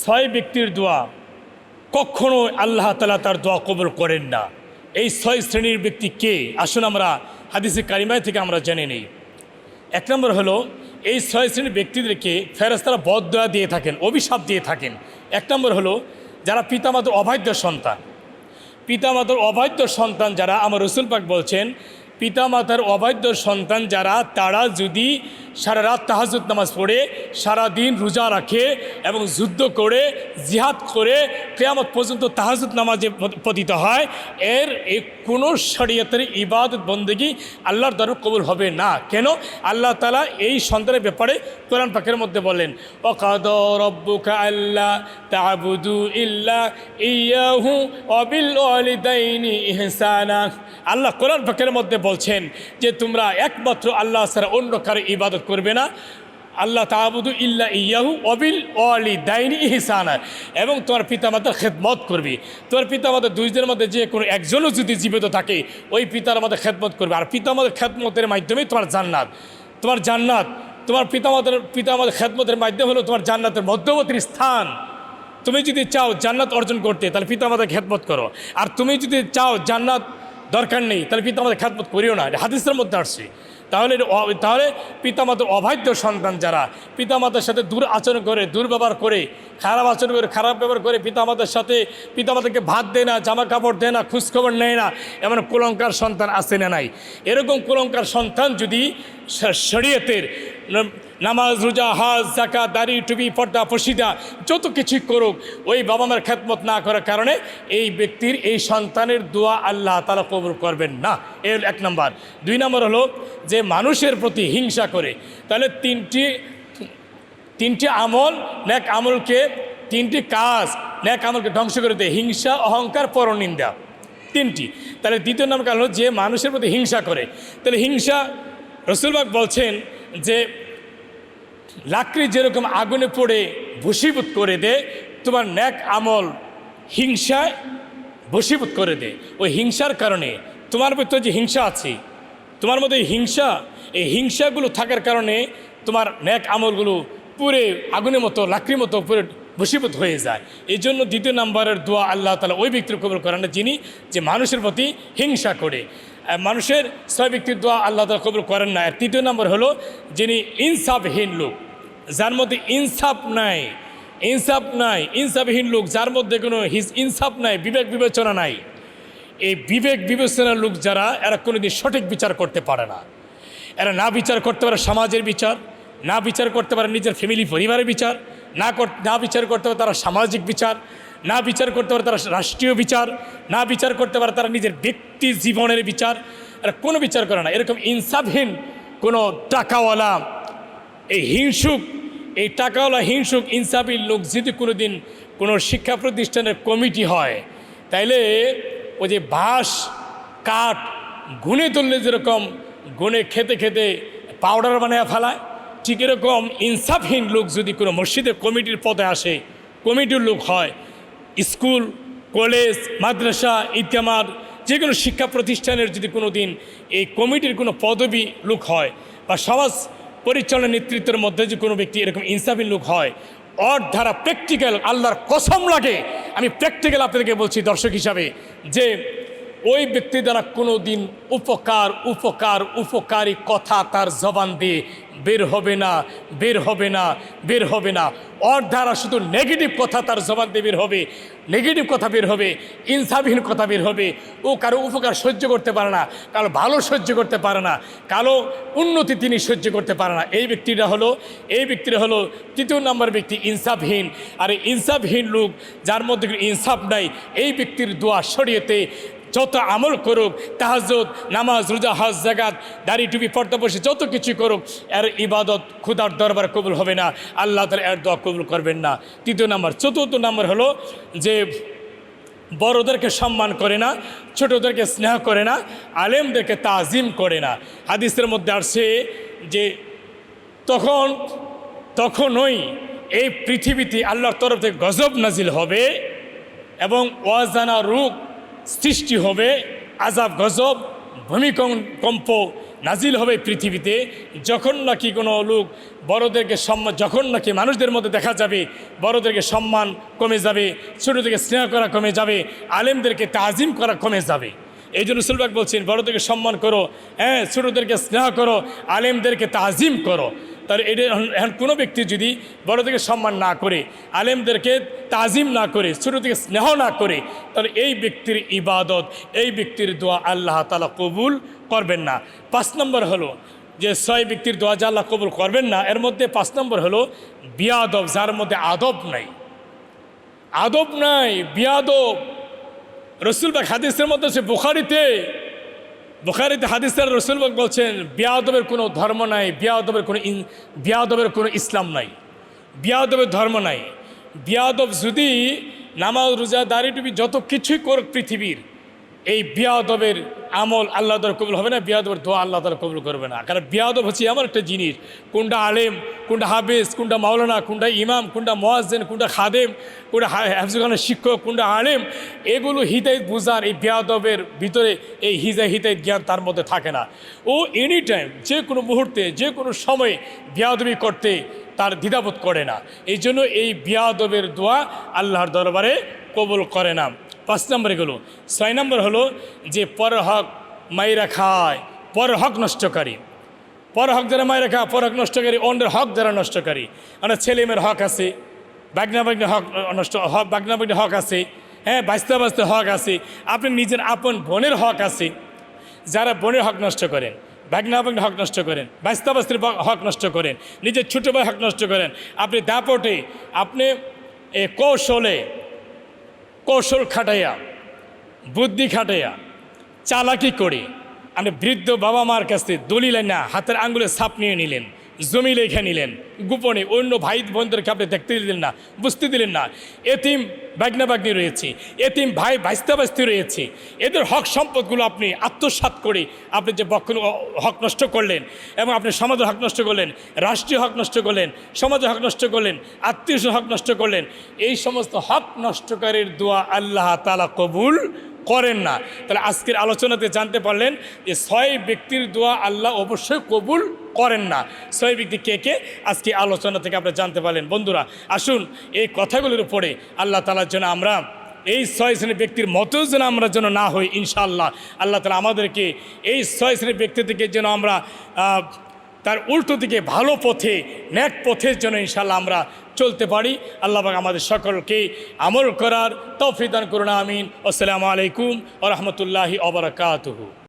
ছয় ব্যক্তির দোয়া কখনো আল্লাহ তালা তার দোয়া কবল করেন না। এই ছয় শ্রেণির ব্যক্তি কে? আসুন আমরা হাদিসে কারিমায় থেকে আমরা জেনে নিই। এক নম্বর হলো, এই ছয় শ্রেণির ব্যক্তিদেরকে ফেরস্তারা বদ দোয়া দিয়ে থাকেন, অভিশাপ দিয়ে থাকেন। এক নম্বর হলো, যারা পিতামাতার অবাধ্য সন্তান। পিতামাতার অবাধ্য সন্তান যারা, আমার রসুল পাক বলছেন, পিতামাতার অবাধ্য সন্তান যারা, তারা যদি সারা রাত তাহাজুদ নামাজ পড়ে, সারা দিন রোজা রাখে এবং যুদ্ধ করে, জিহাদ করে কেয়ামত পর্যন্ত তাহাজুদ নামাজে পতিত হয়। এর এ কোনো শরীয়তের ইবাদত বন্দেগি আল্লাহর দ্বারা কবুল হবে না। কেন? আল্লাহ তালা এই সন্তানের ব্যাপারে কোরআন পাকের মধ্যে বলেন আল্লাহ ইয়াহু কোরআন পাকের মধ্যে বলছেন যে, তোমরা একমাত্র আল্লাহ ছাড়া অন্য কারও ইবাদত করবে না। আল্লাহ তাবুদু ইল্লা ইয়াহু অবিল অলি দাইনি ইহসানা। এবং তোমার পিতামাতার খেদমত করবি। তোমার পিতামাতার দুইজনের মধ্যে যে কোনো একজনও যদি জীবিত থাকে, ওই পিতার মধ্যে খেদমত করবে। আর পিতামাতার খেদমতের মাধ্যমেই তোমার জান্নাত। তোমার জান্নাত, তোমার পিতামাতার পিতামাতার খেদমতের মাধ্যমে হলো তোমার জান্নাতের মধ্যবর্তী স্থান। তুমি যদি চাও জান্নাত অর্জন করতে, তাহলে পিতামাতার খেদমত করো। আর তুমি যদি চাও জান্নাত দরকার নেই, তাহলে পিতামাতার খেদমত করিও না। হাদিসের মধ্যে আসছে। তাহলে তাহলে পিতামাতার অবাধ্য সন্তান যারা, পিতামাতার সাথে দূর আচরণ করে, দুর্ব্যবহার করে, খারাপ আচরণ করে, খারাপ ব্যবহার করে, পিতামাতার সাথে, পিতামাতাকে ভাত দেয় না জামা কাপড় দেয় না, খোঁজখবর নেয় না, এমন কুলঙ্কার সন্তান আসে না নাই? এরকম কুলঙ্কার সন্তান যদি শরীয়তের নামাজ, রোজা, হাজ জাকা দাড়ি, টুপি, পর্দা, পশিদা, যত কিছু করুক, ওই বাবা মার খ্যাতমত না করার কারণে এই ব্যক্তির, এই সন্তানের দোয়া আল্লাহ তালা কবুল করবেন না। এর এক নম্বর। দুই নম্বর হলো যে মানুষের প্রতি হিংসা করে। তাহলে তিনটি তিনটি আমল ন্যাক আমলকে, তিনটি কাজ ন্যাক আমলকে ধ্বংস করে দেয়। হিংসা, অহংকার, পরনিন্দা। তিনটি। তাহলে দ্বিতীয় নাম কারণ হলো যে মানুষের প্রতি হিংসা করে। তাহলে হিংসা রসুলবাগ বলছেন যে লাকড়ি যেরকম আগুনে পড়ে ভূষীভূত করে দে, তোমার ন্যাক আমল হিংসায় ভূষীভূত করে দে। ওই হিংসার কারণে তোমার ভিতরে যে হিংসা আছে, তোমার মধ্যে হিংসা, এই হিংসাগুলো থাকার কারণে তোমার ন্যাক আমলগুলো পুরে আগুনের মতো, লাকড়ির মতো পুরে ভূষীভূত হয়ে যায়। এই জন্য দ্বিতীয় নম্বরের দোয়া আল্লাহ তালা ওই ব্যক্তির কবর করেন না যিনি, যে মানুষের প্রতি হিংসা করে। মানুষের ছয় ব্যক্তির দোয়া আল্লাহ তালা কবর করেন না। আর তৃতীয় নম্বর হলো যিনি ইনসাফহীন লোক। যার মধ্যে ইনসাফ নাই ইনসাফ নাই, ইনসাফহীন লোক, যার মধ্যে কোনো হিস, ইনসাফ নাই, বিবেক বিবেচনা নাই, এই বিবেক বিবেচনার লোক যারা, এরা কোনোদিন সঠিক বিচার করতে পারে না। এরা না বিচার করতে পারে সমাজের বিচার, না বিচার করতে পারে নিজের ফ্যামিলি পরিবারের বিচার, না না বিচার করতে পারে তারা সামাজিক বিচার, না বিচার করতে পারে তারা রাষ্ট্রীয় বিচার, না বিচার করতে পারে তারা নিজের ব্যক্তি জীবনের বিচার, এরা কোনো বিচার করে না। এরকম ইনসাফহীন কোনো টাকাওয়ালা এই হিংসুক, এই টাকাওয়ালা হিংসুক ইনসাফির লোক যদি কোনো দিন কোনো শিক্ষা প্রতিষ্ঠানের কমিটি হয়, তাইলে ওই যে বাঁশ, কাঠ গুনে তুললে যেরকম গুনে খেতে খেতে পাউডার বানিয়ে ফেলায়, ঠিক এরকম ইনসাফহীন লোক যদি কোনো মসজিদের কমিটির পদে আসে, কমিটির লোক হয়, স্কুল, কলেজ, মাদ্রাসা ইতিমাদ যে কোনো শিক্ষা প্রতিষ্ঠানের যদি কোনো দিন এই কমিটির কোনো পদবি লোক হয় বা সমাজ পরিচালনা নেতৃত্বের মধ্যে যে কোনো ব্যক্তি এরকম ইনসাফিন লোক হয় অর ধারা প্র্যাকটিক্যাল আল্লাহর কসম লাগে। আমি প্র্যাকটিক্যাল আপনাদেরকে বলছি দর্শক হিসাবে যে ওই ব্যক্তি দ্বারা কোনো দিন উপকার উপকার, উপকারী কথা তার জবান দিয়ে বের হবে না, বের হবে না, বের হবে না। ওর দ্বারা শুধু নেগেটিভ কথা তার জবান দিয়ে বের হবে নেগেটিভ কথা বের হবে, ইনসাফহীন কথা বের হবে। ও কারও উপকার সহ্য করতে পারে না, কারও ভালো সহ্য করতে পারে না, কারও উন্নতি তিনি সহ্য করতে পারে না। এই ব্যক্তিটা হলো, এই ব্যক্তিটা হলো তৃতীয় নম্বর ব্যক্তি, ইনসাফহীন। আর ইনসাফহীন লোক, যার মধ্যে ইনসাফ নাই, এই ব্যক্তির দোয়া সরিয়েতে যত আমল করুক তাহাজুদ নামাজ, রোজা, হজ জাগাত দাড়ি, টুপি, পর্দা বসে যত কিছু করুক, এর ইবাদত খুদার দরবার কবুল হবে না। আল্লাহ তার এর দোয়া কবুল করবেন না। তৃতীয় নম্বর, চতুর্থ নম্বর হলো যে বড়োদেরকে সম্মান করে না, ছোটদেরকে স্নেহ করে না, আলেমদেরকে তাজিম করে না। হাদিসের মধ্যে আসছে যে তখন, তখনই এই পৃথিবীতে আল্লাহর তরফ থেকে গজব নাজিল হবে এবং অজানা রূপ সৃষ্টি হবে আজাব, গজব, ভূমিকম্প নাজিল হবে পৃথিবীতে। যখন নাকি কোনো লোক বড়দেরকে সম্মান যখন নাকি মানুষদের মধ্যে দেখা যাবে, বড়দেরকে সম্মান কমে যাবে, ছোটোদেরকে স্নেহ করা কমে যাবে, আলেমদেরকে তাজিম করা কমে যাবে। এই জন্য সুলবাক বলছেন, বড়দেরকে সম্মান করো হ্যাঁ ছোটোদেরকে স্নেহ করো, আলেমদেরকে তাজিম করো। তাহলে এটা এখন- কোনো ব্যক্তি যদি বড়দেরকে সম্মান না করে, আলেমদেরকে তাজিম না করে, ছোটো থেকে স্নেহ না করে, তাহলে এই ব্যক্তির ইবাদত, এই ব্যক্তির দোয়া আল্লাহ তালা কবুল করবেন না। পাঁচ নম্বর হলো যে ছয় ব্যক্তির দোয়া যে আল্লাহ কবুল করবেন না, এর মধ্যে পাঁচ নম্বর হলো বিয়াদব, যার মধ্যে আদব নাই। আদব নাই, বিয়াদব। রসুল রসুলবাগ হাদিসের মধ্যে সে বুখারিতে বুখারিতে হাদিসের রসুল বলছেন, বিয়াদবের কোনো ধর্ম নাই, বিয়াদবের কোনো বিয়াদবের কোনো ইসলাম নাই। বিয়াদবের ধর্ম নাই। বিয়াদব যদি নামাজ, রোজা, দাড়ি টুপি যত কিছুই করুক পৃথিবীর এই বিয়াদবের আমল আল্লাহ তালা কবুল হবে না, বিয়াদবের দোয়া আল্লাহ তালা কবুল করবে না। কারণ বিয়াদব হচ্ছে এমন একটা জিনিস, কোনটা আলেম, কোনটা হাফেজ, কোনটা মাওলানা, কোনটা ইমাম, কোনটা মোয়াজ্জেন, কোনটা খাদেম, কোনটা হাফজুখানের শিক্ষক, কোনটা আলেম, এগুলো হিদায়ত বুঝার এই বিয়াদবের ভিতরে এই হিজা হিদায়ত জ্ঞান তার মধ্যে থাকে না। ও এনি টাইম যে কোনো মুহূর্তে, যে কোনো সময়ে বিয়াদবি করতে তার দ্বিধাবোধ করে না। এই জন্য এই বিয়াদবের দোয়া আল্লাহর দরবারে কবুল করে না। পাঁচ নম্বরে গেল। ছয় নম্বর হলো যে পর হক মাইরা খায়, পর হক নষ্টকারী। পর হক যারা মায়ের খায়, পর হক নষ্টকারী, অন্যের হক যারা নষ্টকারী। মানে ছেলে মেয়ের হক আছে বাগনা বাগনা হক নষ্ট, হক বাগনা বাগনা হক আছে হ্যাঁ বাঁচতে বাঁচতে হক আছে, আপনি নিজের আপন বোনের হক আছে। যারা বোনের হক নষ্ট করেন ভাগনা ভাগনা হক নষ্ট করেন বাস্তা বাস্তির হক নষ্ট করেন, নিজের ছোটো ভাই হক নষ্ট করেন, আপনি দাপটে, আপনি কৌশলে কৌশল খাটাইয়া, বুদ্ধি খাটাইয়া, চালাকি করে। আমি বৃদ্ধ বাবা মার কাছ থেকে দলিল না হাতের আঙ্গুলে ছাপ নিয়ে নিলেন। জমি লেখে নিলেন। গোপনে অন্য ভাই বোনদেরকে আপনি দেখতে দিলেন না, বুঝতে দিলেন না। এতিম বাগনা বাগনি রয়েছে, এতিম ভাই ভাইস্তা বাস্তি রয়েছে। এদের হক সম্পদগুলো আপনি আত্মসাৎ করে আপনি যে বক্ষ হক নষ্ট করলেন এবং আপনি সমাজের হক নষ্ট করলেন, রাষ্ট্রীয় হক নষ্ট করলেন, সমাজের হক নষ্ট করলেন, আত্মীয় হক নষ্ট করলেন, এই সমস্ত হক নষ্টকারীর দোয়া আল্লাহ তালা কবুল করেন না। তাহলে আজকের আলোচনাতে জানতে পারলেন যে ছয় ব্যক্তির দোয়া আল্লাহ অবশ্যই কবুল করেন না। ছয় ব্যক্তি কে কে? আজকে আলোচনা থেকে আপনারা জানতে পারলেন। বন্ধুরা, আসুন এই কথাগুলির উপরে আল্লাহ তালার জন্য আমরা এই ছয় শ্রেণির ব্যক্তির মতেও যেন আমরা যেন না হই, ইনশাআল্লাহ। আল্লাহ তালা আমাদেরকে এই ছয় শ্রেণির ব্যক্তি থেকে যেন আমরা তার উল্টো দিকে ভালো পথে, ন্যাক পথের জন্য ইনশাল্লাহ আমরা চলতে পারি। আল্লাহ পাক আমাদের সকলকে আমল করার তৌফিদান করুন, আমিন। আসসালামু আলাইকুম ও রহমতুল্লাহি অবরাকাতহু